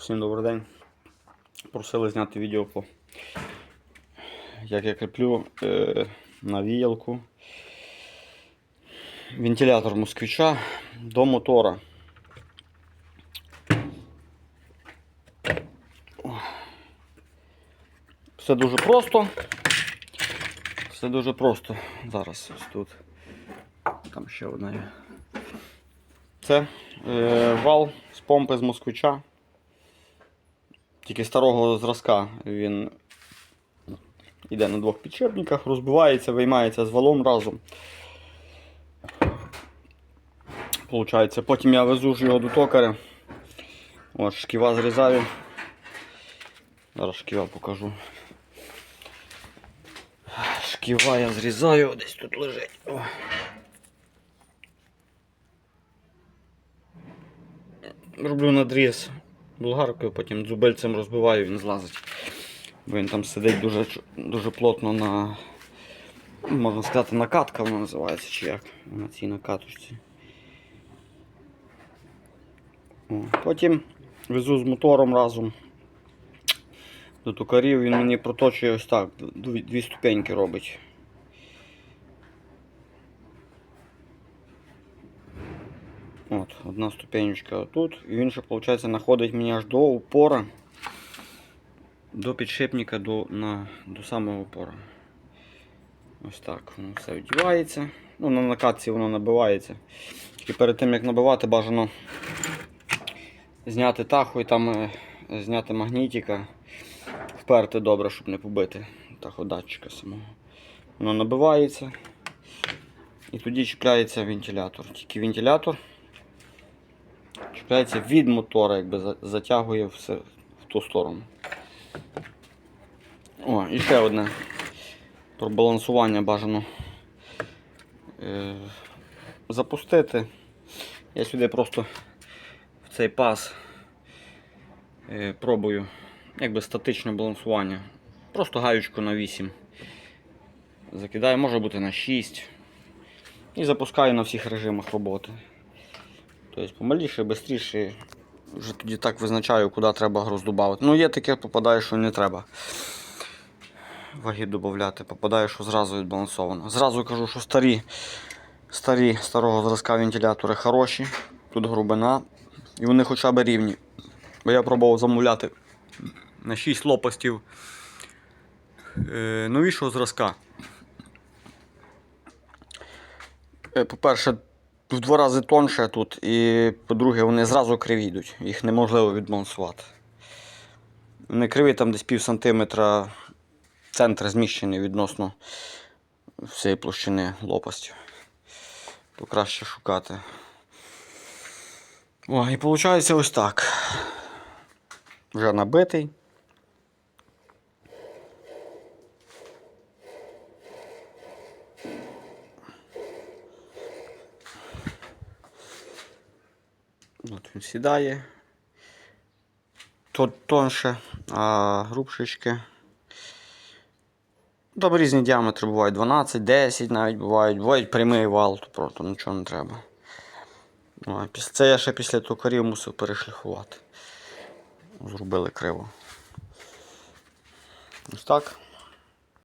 Всім добрий день. Просили зняти відео по як я кріплю е, на віялку вентилятор москвича до мотора. Все дуже просто. Все дуже просто. Зараз ось тут. Там ще одна. Це е, вал з помпи з москвича. Тільки старого зразка він йде на двох підшипниках, розбивається, виймається з валом разом. Получається, потім я везу ж його до токаря. От, шківа зрізаю. Зараз шківа покажу. Шківа я зрізаю, десь тут лежить. О. Роблю надріз болгаркою, потім дзубельцем розбиваю, він злазить. Бо він там сидить дуже, дуже плотно на, можна сказати, накатка вона називається чи як на цій накаточці. О, Потім везу з мотором разом до токарів, він мені проточує ось так, дві ступеньки робить. От, одна ступенечка тут, і він ще, виходить, знаходить мені аж до упора, до підшипника, до, на, до самого упора. Ось так воно все віддівається. Ну, на накатці воно набивається. І перед тим як набивати, бажано зняти таху і там е, зняти магнітика, вперти добре, щоб не побити таходатчика самого. Воно набивається. І тоді чіпляється вентилятор. Тільки вентилятор чіпляється від мотора, якби затягує все в ту сторону. О, і ще одне. Про балансування бажано е, запустити. Я сюди просто в цей паз е, пробую якби статичне балансування. Просто гаючку на 8. Закидаю, може бути на 6. І запускаю на всіх режимах роботи. Тобто помаліше, швидше. Вже тоді так визначаю, куди треба груз додати. Ну, є таке, попадає, що не треба ваги додати. Попадає, що зразу відбалансовано. Зразу кажу, що старі, старі старого зразка вентилятори хороші. Тут грубина. І вони хоча б рівні. Бо я пробував замовляти на 6 лопастів е, новішого зразка. Е, По-перше, в два рази тонше тут, і по-друге, вони зразу криві йдуть, їх неможливо відбалансувати. Вони криві там десь пів сантиметра, центр зміщений відносно всієї площини лопастів. То краще шукати. О, і виходить ось так. Вже набитий. От він сідає. Тут тонше, а грубшечки. Там різні діаметри бувають 12, 10 навіть бувають. Бувають прямий вал, то просто нічого не треба. Ну, це я ще після токарів мусив перешліфувати. Зробили криво. Ось так.